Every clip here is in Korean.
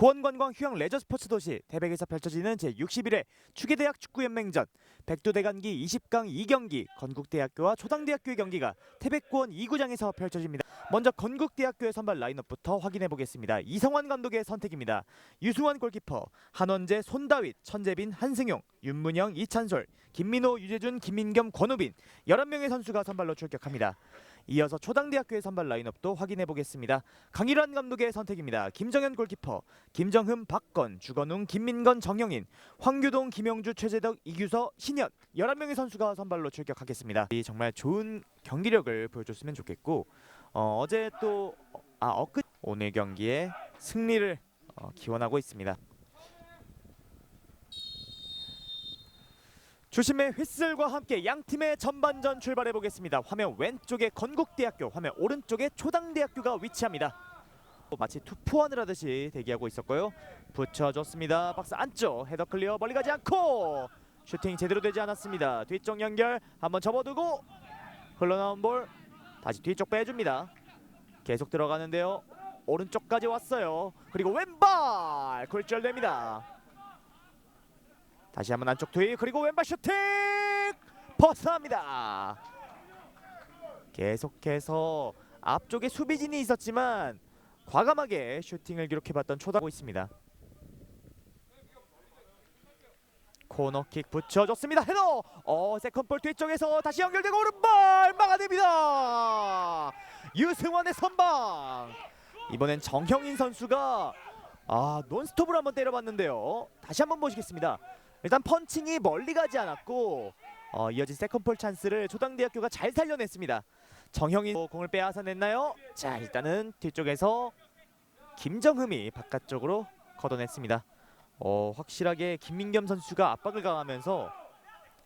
고원관광 휴양 레저 스포츠 도시 태백에서 펼쳐지는 제61회 추계대학 축구연맹전 백두대간기 20강 2경기 건국대학교와 초당대학교의 경기가 태백고원 2구장에서 펼쳐집니다. 먼저 건국대학교의 선발 라인업부터 확인해 보겠습니다. 이성환 감독의 선택입니다. 유승환 골키퍼, 한원재, 손다윗, 천재빈, 한승용, 윤문영, 이찬솔, 김민호, 유재준, 김민겸, 권우빈 11명의 선수가 선발로 출격합니다. 이어서 초당대학교의 선발 라인업도 확인해 보겠습니다. 강일환 감독의 선택입니다. 김정현 골키퍼, 김정흠, 박건, 주건웅, 김민건, 정영인, 황규동, 김영주, 최재덕, 이규서, 신현 11명의 선수가 선발로 출격하겠습니다. 이 정말 좋은 경기력을 보여줬으면 좋겠고 어, 어제 또 아, 엊그 오늘 경기에 승리를 어, 기원하고 있습니다. 주심의 휘슬과 함께 양 팀의 전반전 출발해 보겠습니다. 화면 왼쪽에 건국대학교, 화면 오른쪽에 초당대학교가 위치합니다. 마치 투포환을 하듯이 대기하고 있었고요. 붙여줬습니다. 박스 안쪽 헤더 클리어 멀리 가지 않고 슈팅 제대로 되지 않았습니다. 뒤쪽 연결 한번 접어두고 흘러나온 볼 다시 뒤쪽 빼줍니다. 계속 들어가는데요. 오른쪽까지 왔어요. 그리고 왼발 골절됩니다. 다시 한번 안쪽 투입 그리고 왼발 슈팅 벗어납니다. 계속해서 앞쪽에 수비진이 있었지만 과감하게 슈팅을 기록해봤던 초다고 있습니다. 코너킥 붙여줬습니다. 헤더. 어 세컨볼 뒤쪽에서 다시 연결되고 오른발 막아냅니다. 유승원의 선방. 이번엔 정형인 선수가 아 논스톱으로 한번 때려봤는데요. 다시 한번 보시겠습니다. 일단 펀칭이 멀리 가지 않았고 어, 이어진 세컨볼 찬스를 초당대학교가 잘 살려냈습니다. 정형인 공을 빼앗아 냈나요? 자 일단은 뒤쪽에서 김정흠이 바깥쪽으로 걷어냈습니다. 어, 확실하게 김민겸 선수가 압박을 가하면서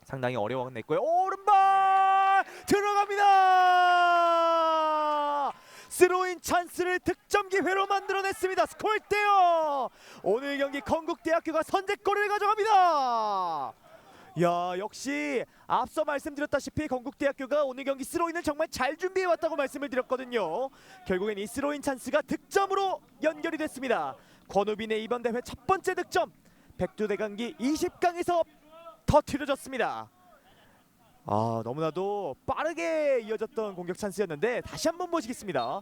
상당히 어려워냈고요. 오른발 들어갑니다. 스로인 찬스를 득점 기회로 만들어냈습니다. 스코어 1대0. 오늘 경기 건국대학교가 선제골을 가져갑니다. 야 역시 앞서 말씀드렸다시피 건국대학교가 오늘 경기 스로인을 정말 잘 준비해 왔다고 말씀을 드렸거든요. 결국엔 이 스로인 찬스가 득점으로 연결이 됐습니다. 권우빈의 이번 대회 첫 번째 득점. 백두대간기 20강에서 터트려졌습니다. 아 너무나도 빠르게 이어졌던 공격 찬스였는데 다시 한번 보시겠습니다.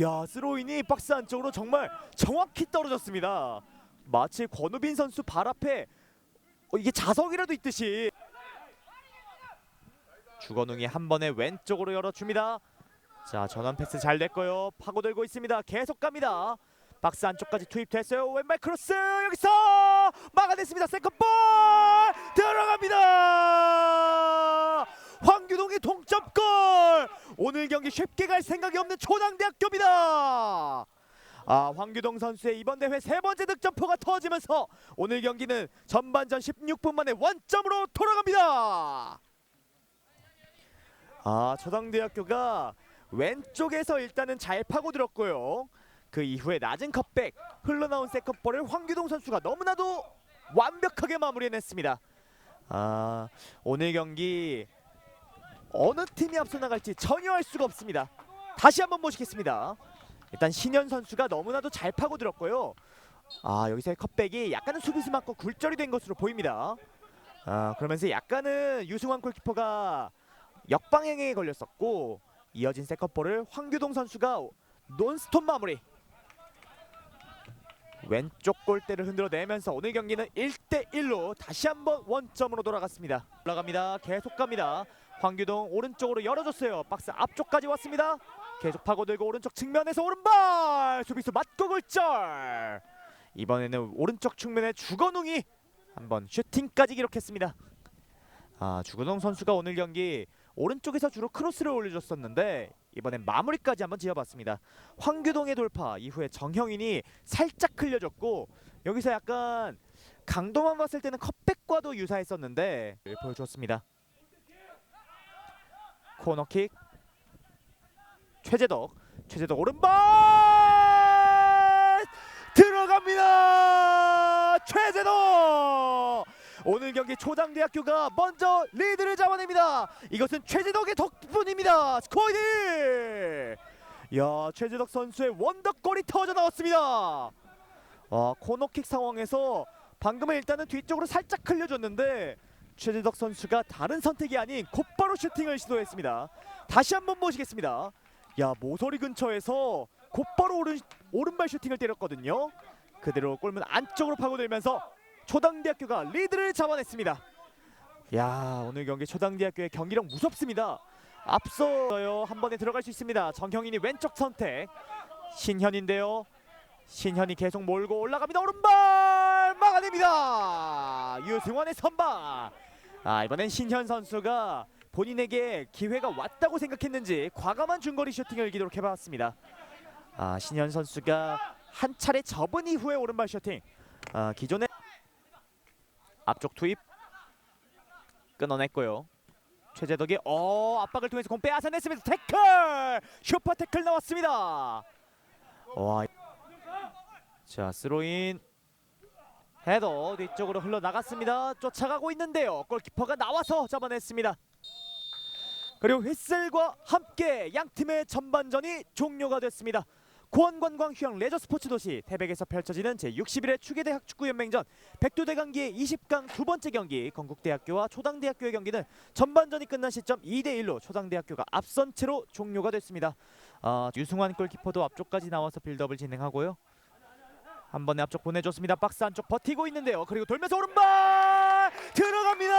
야 스로인이 박스 안쪽으로 정말 정확히 떨어졌습니다. 마치 권우빈 선수 발 앞에 어, 이게 자석이라도 있듯이 주건웅이 한 번에 왼쪽으로 열어줍니다. 자 전환 패스 잘 됐고요. 파고들고 있습니다. 계속 갑니다. 박스 안쪽까지 투입됐어요. 왼발 크로스 여기서 막아냈습니다. 세컨볼 들어갑니다. 황규동의 동점골. 오늘 경기 쉽게 갈 생각이 없는 초당대학교입니다. 아 황규동 선수의 이번 대회 세 번째 득점포가 터지면서 오늘 경기는 전반전 16분 만에 원점으로 돌아갑니다. 아 초당대학교가 왼쪽에서 일단은 잘 파고들었고요. 그 이후에 낮은 컵백 흘러나온 세컨볼을 황규동 선수가 너무나도 완벽하게 마무리해냈습니다. 아 오늘 경기 어느 팀이 앞서 나갈지 전혀 알 수가 없습니다. 다시 한번 보시겠습니다. 일단 신현 선수가 너무나도 잘 파고들었고요. 아 여기서의 컵백이 약간은 수비수 맞고 굴절이 된 것으로 보입니다. 아 그러면서 약간은 유승환 골키퍼가 역방향에 걸렸었고 이어진 세컨볼을 황규동 선수가 논스톱 마무리. 왼쪽 골대를 흔들어내면서 오늘 경기는 1대 1로 다시 한번 원점으로 돌아갔습니다. 올라갑니다. 계속 갑니다. 황규동 오른쪽으로 열어줬어요. 박스 앞쪽까지 왔습니다. 계속 파고들고 오른쪽 측면에서 오른발 수비수 맞고 골절. 이번에는 오른쪽 측면에 주건웅이 한번 슈팅까지 기록했습니다. 아 주건웅 선수가 오늘 경기 오른쪽에서 주로 크로스를 올려줬었는데 이번엔 마무리까지 한번 지어봤습니다. 황규동의 돌파 이후에 정형인이 살짝 흘려줬고 여기서 약간 강도만 봤을 때는 컵백과도 유사했었는데 보여줬습니다. 코너킥 최재덕 최재덕 오른발 들어갑니다. 최재덕 오늘 경기 초당대학교가 먼저 리드를 잡아냅니다. 이것은 최재덕의 덕분입니다. 스코어드. 야 최재덕 선수의 원더골이 터져 나왔습니다. 어, 코너킥 상황에서 방금은 일단은 뒤쪽으로 살짝 흘려줬는데 최재덕 선수가 다른 선택이 아닌 곧바로 슈팅을 시도했습니다. 다시 한번 보시겠습니다. 야 모서리 근처에서 곧바로 오른 오른발 슈팅을 때렸거든요. 그대로 골문 안쪽으로 파고들면서 초당대학교가 리드를 잡아냈습니다. 야 오늘 경기 초당대학교의 경기력 무섭습니다. 앞서요 한 번에 들어갈 수 있습니다. 정형인이 왼쪽 선택 신현인데요. 신현이 계속 몰고 올라갑니다. 오른발 막아냅니다. 유승환의 선발. 아 이번엔 신현 선수가 본인에게 기회가 왔다고 생각했는지 과감한 중거리 슈팅을 기도록 해봤습니다. 아 신현 선수가 한 차례 접은 이후에 오른발 슈팅. 아 기존에 앞쪽 투입 끊어냈고요. 최재덕이 어 압박을 통해서 공 빼앗아냈습니다. 태클 슈퍼 태클 나왔습니다. 와. 자 스로인 헤더 뒤쪽으로 흘러나갔습니다. 쫓아가고 있는데요. 골키퍼가 나와서 잡아냈습니다. 그리고 휘슬과 함께 양 팀의 전반전이 종료가 됐습니다. 고원관광 휴양 레저 스포츠 도시 태백에서 펼쳐지는 제61회 추계대학 축구연맹전 백두대간기의 20강 두 번째 경기 건국대학교와 초당대학교의 경기는 전반전이 끝난 시점 2대 1로 초당대학교가 앞선 채로 종료가 됐습니다. 아, 유승환 골키퍼도 앞쪽까지 나와서 빌드업을 진행하고요. 한 번에 앞쪽 보내줬습니다. 박스 안쪽 버티고 있는데요. 그리고 돌면서 오른발 들어갑니다.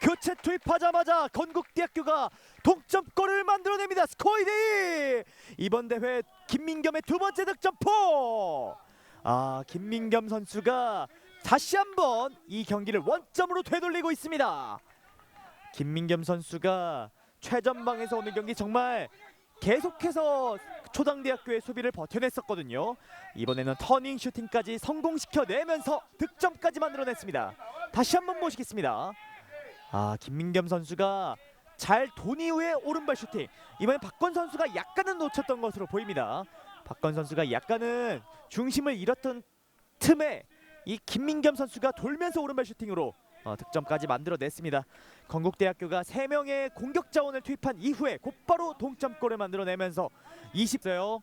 교체 투입하자마자 건국대학교가 동점골을 만들어냅니다. 2대2 이번 대회 김민겸의 두 번째 득점포. 아 김민겸 선수가 다시 한번 이 경기를 원점으로 되돌리고 있습니다. 김민겸 선수가 최전방에서 오는 경기 정말 계속해서 초당대학교의 수비를 버텨냈었거든요. 이번에는 터닝 슈팅까지 성공시켜내면서 득점까지 만들어냈습니다. 다시 한번 보시겠습니다. 아 김민겸 선수가 잘 돈 이후에 오른발 슈팅. 이번엔 박건 선수가 약간은 놓쳤던 것으로 보입니다. 박건 선수가 약간은 중심을 잃었던 틈에 이 김민겸 선수가 돌면서 오른발 슈팅으로 어, 득점까지 만들어냈습니다. 건국대학교가 3명의 공격 자원을 투입한 이후에 곧바로 동점골을 만들어내면서 20요.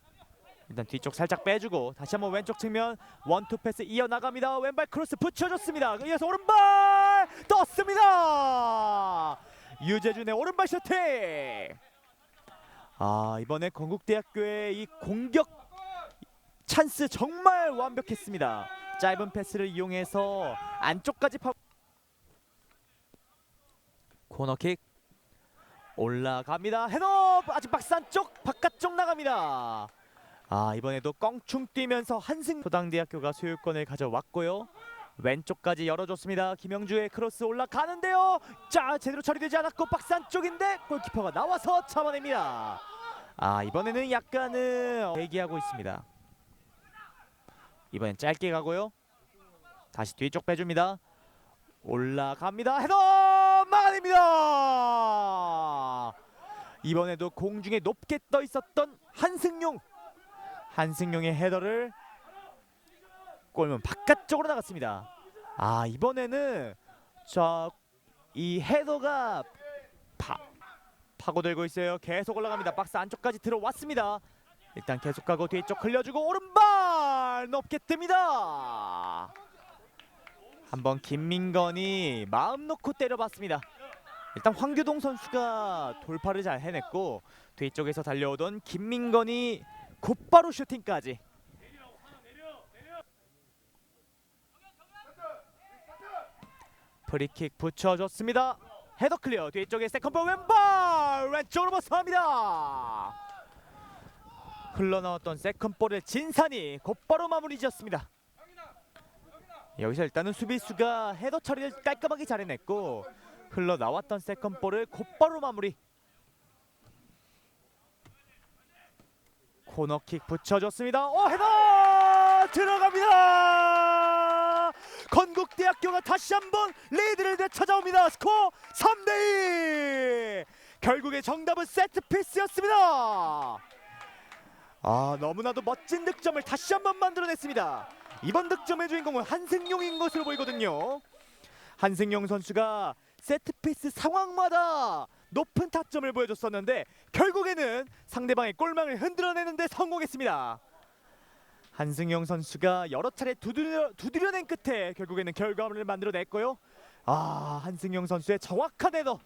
일단 뒤쪽 살짝 빼주고 다시 한번 왼쪽 측면 원투 패스 이어나갑니다. 왼발 크로스 붙여줬습니다. 이어서 오른발 떴습니다. 유재준의 오른발 슈팅. 아 이번에 건국대학교의 이 공격 찬스 정말 완벽했습니다. 짧은 패스를 이용해서 안쪽까지 파. 코너킥 올라갑니다. 헤더 아직 박스 안쪽 바깥쪽 나갑니다. 아 이번에도 껑충 뛰면서 한승 초당대학교가 소유권을 가져왔고요. 왼쪽까지 열어줬습니다. 김영주의 크로스 올라가는데요. 자 제대로 처리되지 않았고 박스 안쪽인데 골키퍼가 나와서 잡아냅니다. 아 이번에는 약간은 대기하고 있습니다. 이번엔 짧게 가고요. 다시 뒤쪽 빼줍니다. 올라갑니다. 헤더 막아냅니다. 이번에도 공중에 높게 떠 있었던 한승용. 한승용의 헤더를 골문 바깥쪽으로 나갔습니다. 아 이번에는 자이 헤더가 파, 파고들고 있어요. 계속 올라갑니다. 박스 안쪽까지 들어왔습니다. 일단 계속 가고 뒤쪽 흘려주고 오른발 높게 뜹니다. 한번 김민건이 마음 놓고 때려봤습니다. 일단 황규동 선수가 돌파를 잘 해냈고 뒤쪽에서 달려오던 김민건이 곧바로 슈팅까지. 프리킥 붙여줬습니다. 헤더 클리어 뒤쪽에 세컨볼 왼발 왼쪽으로 벗어납니다. 흘러나왔던 세컨볼을 진산이 곧바로 마무리 지었습니다. 여기서 일단은 수비수가 헤더 처리를 깔끔하게 잘해냈고 흘러나왔던 세컨볼을 곧바로 마무리. 코너킥 붙여줬습니다. 오 헤더! 들어갑니다! 건국대학교가 다시 한번 리드를 되찾아옵니다. 스코어 3대2 결국에 정답은 세트피스였습니다. 아 너무나도 멋진 득점을 다시 한번 만들어냈습니다 이번 득점의 주인공은 한승용인 것으로 보이거든요. 한승용 선수가 세트피스 상황마다 높은 타점을 보여줬었는데 결국에는 상대방의 골망을 흔들어내는데 성공했습니다. 한승용 선수가 여러 차례 두드려, 두드려낸 끝에 결국에는 결과물을 만들어냈고요. 아 한승용 선수의 정확한 헤더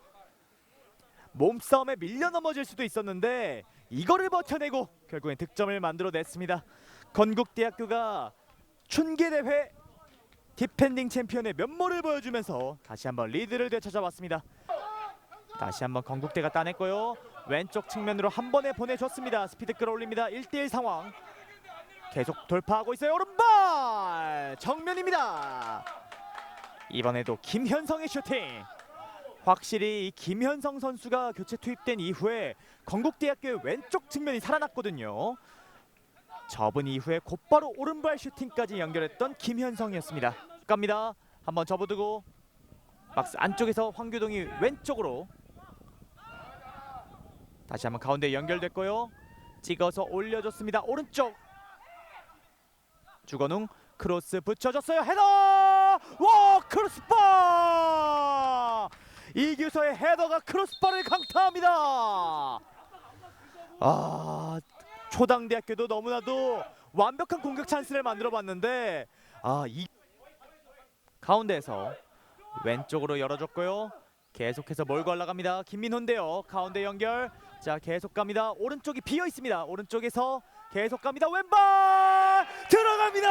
몸싸움에 밀려 넘어질 수도 있었는데 이거를 버텨내고 결국엔 득점을 만들어냈습니다. 건국대학교가 춘계대회 디펜딩 챔피언의 면모를 보여주면서 다시 한번 리드를 되찾아왔습니다. 다시 한번 건국대가 따냈고요. 왼쪽 측면으로 한 번에 보내줬습니다. 스피드 끌어올립니다. 1대1 상황. 계속 돌파하고 있어요. 오른발 정면입니다. 이번에도 김현성의 슈팅. 확실히 이 김현성 선수가 교체 투입된 이후에 건국대학교의 왼쪽 측면이 살아났거든요. 접은 이후에 곧바로 오른발 슈팅까지 연결했던 김현성이었습니다. 갑니다. 한번 접어두고 박스 안쪽에서 황규동이 왼쪽으로 다시 한번 가운데 연결됐고요. 찍어서 올려줬습니다. 오른쪽 주건웅 크로스 붙여줬어요. 헤더! 와 크로스바! 이규서의 헤더가 크로스바를 강타합니다. 아 초당대학교도 너무나도 완벽한 공격 찬스를 만들어봤는데 아 이 가운데에서 왼쪽으로 열어줬고요. 계속해서 몰고 올라갑니다. 김민호인데요. 가운데 연결. 자 계속 갑니다. 오른쪽이 비어 있습니다. 오른쪽에서 계속 갑니다. 왼발 들어갑니다.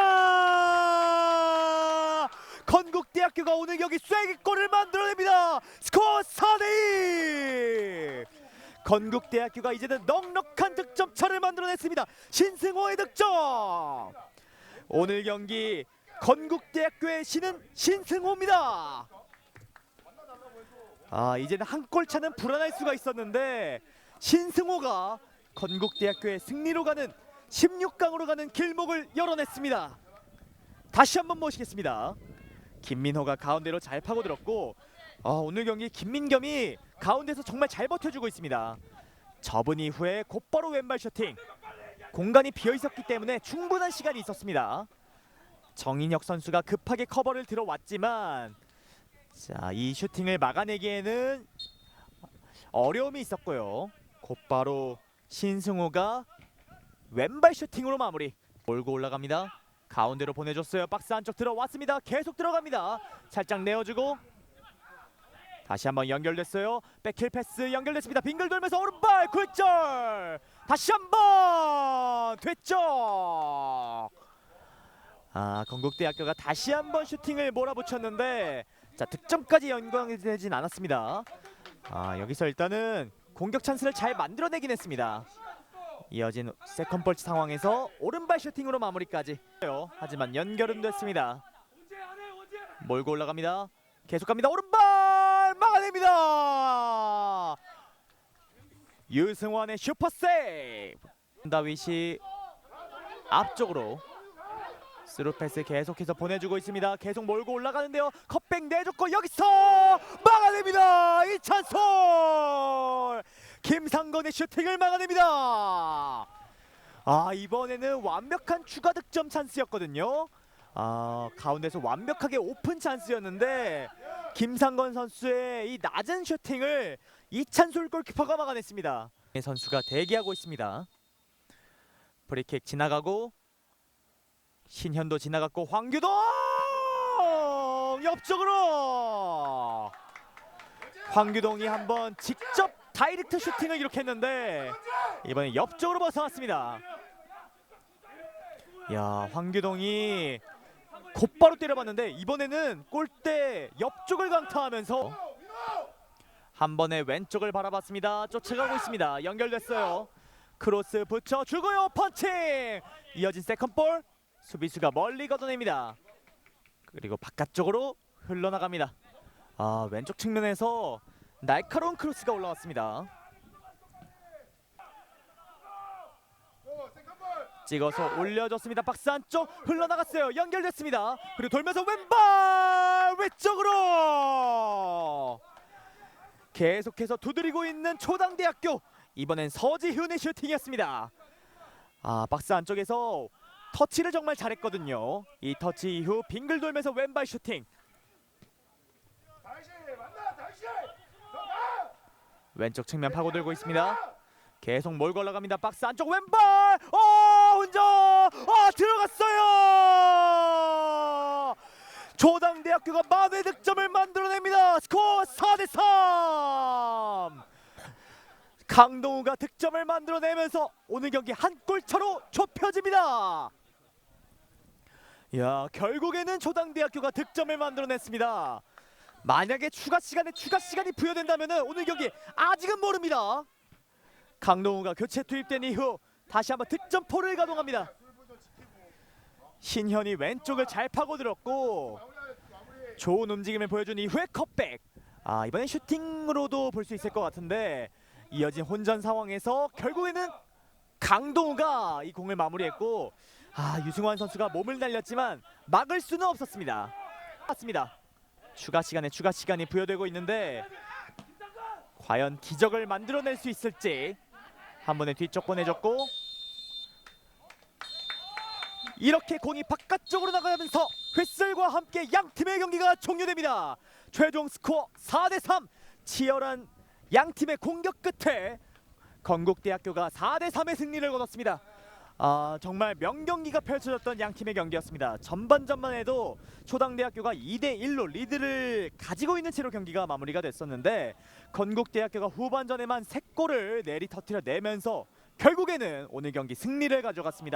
건국대학교가 오늘 여기 쐐기골을 만들어냅니다. 스코어 4대 2. 건국대학교가 이제는 넉넉한 득점 차를 만들어냈습니다. 신승호의 득점. 오늘 경기 건국대학교의 신은 신승호입니다. 아 이제는 한 골 차는 불안할 수가 있었는데 신승호가 건국대학교의 승리로 가는 16강으로 가는 길목을 열어냈습니다. 다시 한번 모시겠습니다. 김민호가 가운데로 잘 파고들었고 아, 오늘 경기 김민겸이 가운데서 정말 잘 버텨주고 있습니다. 접은 이후에 곧바로 왼발 셔팅 공간이 비어 있었기 때문에 충분한 시간이 있었습니다. 정인혁 선수가 급하게 커버를 들어왔지만 자, 이 슈팅을 막아내기에는 어려움이 있었고요. 곧바로 신승호가 왼발 슈팅으로 마무리. 몰고 올라갑니다. 가운데로 보내줬어요. 박스 안쪽 들어왔습니다. 계속 들어갑니다. 살짝 내어주고 다시 한번 연결됐어요. 백힐 패스 연결됐습니다. 빙글 돌면서 오른발 굴절. 다시 한번 됐죠. 아 건국대학교가 다시 한번 슈팅을 몰아붙였는데 자 득점까지 연관되진 않았습니다. 아 여기서 일단은 공격 찬스를 잘 만들어내긴 했습니다. 이어진 세컨 볼치 상황에서 오른발 슈팅으로 마무리까지. 하지만 연결은 됐습니다. 몰고 올라갑니다. 계속 갑니다. 오른발 막아냅니다. 유승환의 슈퍼 세이브. 다윗이 앞쪽으로 스루 패스 계속해서 보내주고 있습니다. 계속 몰고 올라가는데요. 컵백 내줬고 여기서 막아냅니다. 이찬솔 김상건의 슈팅을 막아냅니다. 아 이번에는 완벽한 추가 득점 찬스였거든요. 아 가운데서 완벽하게 오픈 찬스였는데 김상건 선수의 이 낮은 슈팅을 이찬솔 골키퍼가 막아냈습니다. 이 선수가 대기하고 있습니다. 프리킥 지나가고 신현도 지나갔고 황규동 옆쪽으로 황규동이 한번 직접 다이렉트 슈팅을 기록했는데 이번엔 옆쪽으로 벗어났습니다. 야 황규동이 곧바로 때려봤는데 이번에는 골대 옆쪽을 강타하면서 한 번에 왼쪽을 바라봤습니다. 쫓아가고 있습니다. 연결됐어요. 크로스 붙여 주고요 펀칭 이어진 세컨볼 수비수가 멀리 걷어냅니다. 그리고 바깥쪽으로 흘러나갑니다. 아 왼쪽 측면에서 날카로운 크로스가 올라왔습니다. 찍어서 올려줬습니다. 박스 안쪽 흘러나갔어요. 연결됐습니다. 그리고 돌면서 왼발 외쪽으로 계속해서 두드리고 있는 초당대학교 이번엔 서지훈의 슈팅이었습니다. 아 박스 안쪽에서 터치를 정말 잘했거든요. 이 터치 이후 빙글 돌면서 왼발 슈팅. 왼쪽 측면 파고들고 있습니다. 계속 몰고 올라갑니다. 박스 안쪽 왼발. 오 문정 아 들어갔어요. 조당대학교가 만회 득점을 만들어냅니다. 스코어 4대 3. 강동우가 득점을 만들어내면서 오늘 경기 한 골 차로 좁혀집니다. 야 결국에는 조당대학교가 득점을 만들어냈습니다. 만약에 추가 시간에 추가 시간이 부여된다면 오늘 경기 아직은 모릅니다. 강동우가 교체 투입된 이후 다시 한번 득점포를 가동합니다. 신현이 왼쪽을 잘 파고들었고 좋은 움직임을 보여준 이후에 컵백. 아 이번엔 슈팅으로도 볼 수 있을 것 같은데 이어진 혼전 상황에서 결국에는 강동우가 이 공을 마무리했고 아 유승환 선수가 몸을 날렸지만 막을 수는 없었습니다. 맞습니다. 추가 시간에 추가 시간이 부여되고 있는데 과연 기적을 만들어낼 수 있을지 한 번에 뒤쪽 보내줬고 이렇게 공이 바깥쪽으로 나가면서 휘슬과 함께 양 팀의 경기가 종료됩니다. 최종 스코어 4대 3 치열한 양 팀의 공격 끝에 건국대학교가 4대 3의 승리를 거뒀습니다. 아 정말 명경기가 펼쳐졌던 양 팀의 경기였습니다. 전반전만 해도 초당대학교가 2대 1로 리드를 가지고 있는 채로 경기가 마무리가 됐었는데 건국대학교가 후반전에만 3골을 내리 터뜨려 내면서 결국에는 오늘 경기 승리를 가져갔습니다.